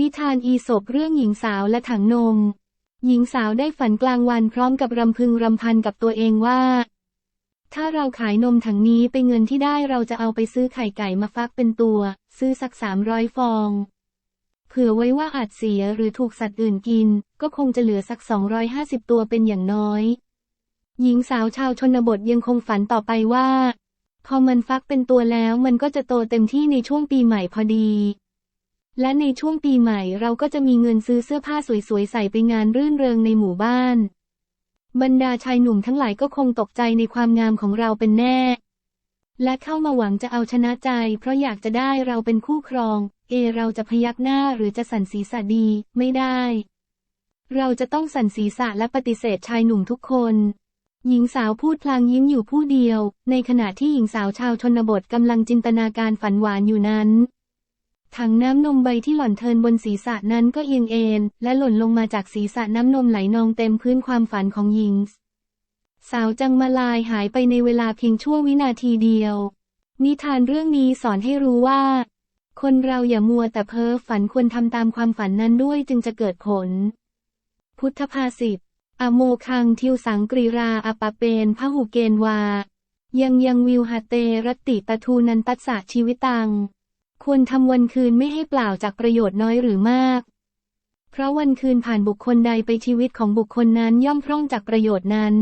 นิทานอีสบเรื่องหญิงสาวและถังนม หญิงสาวได้ฝันกลางวันพร้อมกับรำพึงรำพันกับตัวเองว่า ถ้าเราขายนมถังนี้ไปเงินที่ได้เราจะเอาไปซื้อไข่ไก่มาฟักเป็นตัว ซื้อสักสามร้อยฟอง เผื่อไว้ว่าอาจเสียหรือถูกสัตว์อื่นกิน ก็คงจะเหลือสัก250ตัวเป็นอย่างน้อย หญิงสาวชาวชนบทยังคงฝันต่อไปว่า พอมันฟักเป็นตัวแล้วมันก็จะโตเต็มที่ในช่วงปีใหม่พอดี และในช่วงปีใหม่เราก็จะมีเงินซื้อเสื้อผ้าสวยๆใส่ไปงานรื่นเริงในหมู่บ้าน บรรดาชายหนุ่มทั้งหลายก็คงตกใจในความงามของเราเป็นแน่ และเข้ามาหวังจะเอาชนะใจ เพราะอยากจะได้เราเป็นคู่ครอง เอเราจะพยักหน้าหรือจะสั่นศีรษะดี ไม่ได้ เราจะต้องสั่นศีรษะและปฏิเสธชายหนุ่มทุกคน หญิงสาวพูดพลางยิ้มอยู่ผู้เดียว ในขณะที่หญิงสาวชาวชนบทกำลังจินตนาการฝันหวานอยู่นั้น ถังน้ำนมใบที่หล่อนเทินบนศีรษะนั้นก็เอียงเอ็นและหล่นลงมาจากศีรษะน้ำนมไหลนองเต็มพื้นความฝันของหญิง สาวจังมาลายหายไปในเวลาเพียงชั่ววินาทีเดียว นิทานเรื่องนี้สอนให้รู้ว่า คนเราอย่ามัวแต่เพ้อฝันควรทำตามความฝันนั้นด้วยจึงจะเกิดผล พุทธภาษิตอโมคังทิวสังกรีราอปะเปนพหุเกนวา ยังยังวิวหาเตรติตะทูนันตัสสะชีวิตัง ควรทำวันคืนไม่ให้เปล่าจากประโยชน์น้อยหรือมาก เพราะวันคืนผ่านบุคคลใดไปชีวิตของบุคคลนั้นย่อมพร่องจากประโยชน์นั้น